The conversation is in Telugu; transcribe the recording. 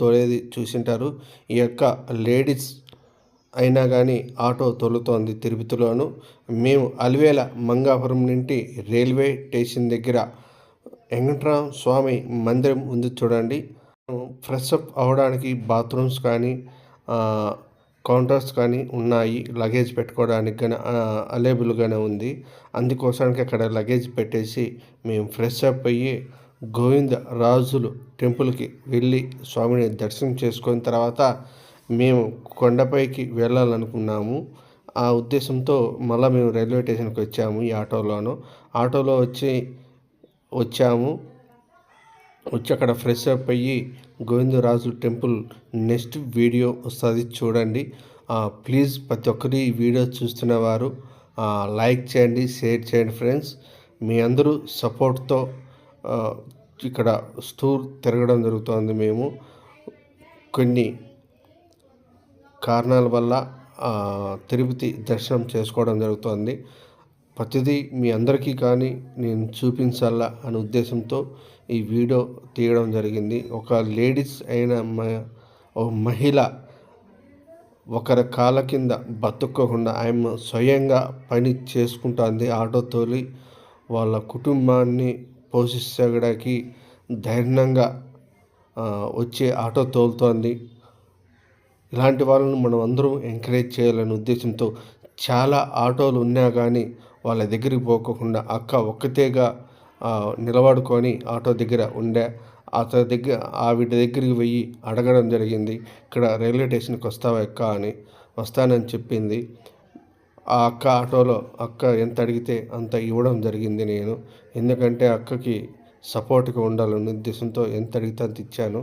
తోలేది చూసింటారు. ఈ యొక్క లేడీస్ అయినా కానీ ఆటో తోలుతోంది తిరుపతిలోను. మేము అలివేల మంగాపురం నుండి రైల్వే స్టేషన్ దగ్గర వెంకట్రామ స్వామి మందిరం ఉంది చూడండి. ఫ్రెష్ అప్ అవ్వడానికి బాత్రూమ్స్ కానీ కౌంటర్స్ కానీ ఉన్నాయి. లగేజ్ పెట్టుకోవడానికి కానీ అవైలబుల్గానే ఉంది. అందుకోసానికి అక్కడ లగేజ్ పెట్టేసి మేము ఫ్రెష్ అప్ అయ్యి గోవింద రాజులు టెంపుల్కి వెళ్ళి స్వామిని దర్శనం చేసుకున్న తర్వాత మేము కొండపైకి వెళ్ళాలనుకున్నాము. ఆ ఉద్దేశంతో మళ్ళీ మేము రైల్వే స్టేషన్కి వచ్చాము ఈ ఆటోలోను. ఆటోలో వచ్చి వచ్చాము. వచ్చి అక్కడ ఫ్రెష్ అప్ అయ్యి గోవిందరాజు టెంపుల్ నెక్స్ట్ వీడియో వస్తుంది చూడండి. ప్లీజ్ ప్రతి ఒక్కరి ఈ వీడియో చూస్తున్న వారు లైక్ చేయండి షేర్ చేయండి ఫ్రెండ్స్. మీ అందరూ సపోర్ట్తో ఇక్కడ స్టూర్ తిరగడం జరుగుతుంది మేము. కొన్ని కారణాల వల్ల తిరుపతి దర్శనం చేసుకోవడం జరుగుతుంది. ప్రతిదీ మీ అందరికీ కానీ నేను చూపించాలా అనే ఉద్దేశంతో ఈ వీడియో తీయడం జరిగింది. ఒక లేడీస్ అయిన మహిళ ఒకరి కాళ్ళ కింద బతుక్కోకుండా ఆమె స్వయంగా పని చేసుకుంటుంది. ఆటో తోలి వాళ్ళ కుటుంబాన్ని పోషించడానికి ధైర్యంగా వచ్చే ఆటో తోలుతోంది. ఇలాంటి వాళ్ళను మనం అందరం ఎంకరేజ్ చేయాలనే ఉద్దేశంతో చాలా ఆటోలు ఉన్నా కానీ వాళ్ళ దగ్గరికి పోకోకుండా అక్క ఒక్కతేగా నిలబడుకొని ఆటో దగ్గర ఉండే అతని దగ్గర ఆవిడ దగ్గరికి పోయి అడగడం జరిగింది. ఇక్కడ రైల్వే స్టేషన్కి వస్తావా అక్క అని వస్తానని చెప్పింది. ఆ అక్క ఆటోలో అక్క ఎంత అడిగితే అంత ఇవ్వడం జరిగింది నేను. ఎందుకంటే అక్కకి సపోర్ట్గా ఉండాలనే ఉద్దేశంతో ఎంత అడిగితే అంత ఇచ్చాను.